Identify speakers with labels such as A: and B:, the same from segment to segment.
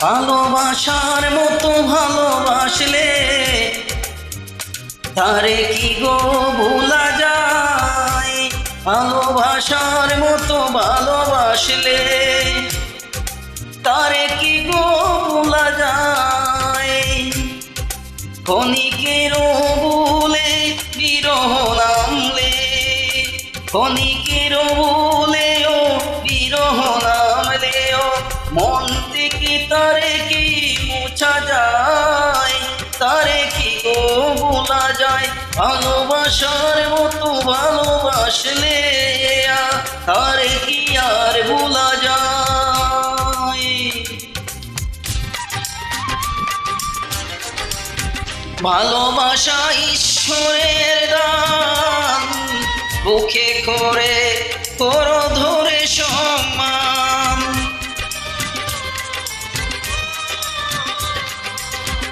A: ভালোবাসার মতো ভালোবাসলে তারে কি গো ভোলা যায়? ভালোবাসার মতো ভালোবাসলে তারে কি গো ভোলা যায়? ক্ষণিকের বলে বিরহ নামলে, ক্ষণিকের বলে যায়, তারে কি গো ভোলা যায়? ভালোবাসার মতো ভালোবাসলে তারে কি আর ভোলা যায়? ভালোবাসা ঈশ্বরের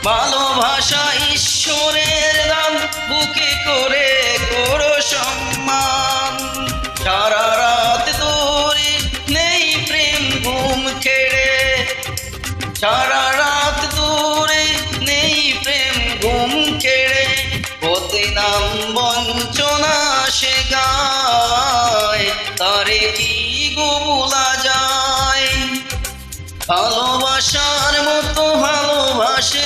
A: ভালোবাসা ঈশ্বরের দান বুকে করে করো সম্মান। সারা রাত ধরে নেই প্রেম ঘুম খেড়ে সারা রাত দূরে নেই প্রেম ঘুম খেড়ে পথে নাম বঞ্চনা সে গায়, তারে কি গোলা যায়? ভালোবাসার মতো ভালোবাসলে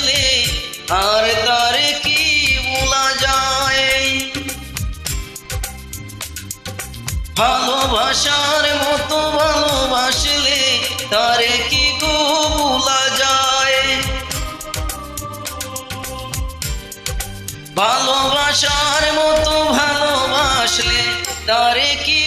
A: আর তারে কি বলা যায়? ভালোবাসার মতো ভালোবাসলে তারে কি গো ভোলা যায়? ভালোবাসার মতো ভালোবাসলে তারে কি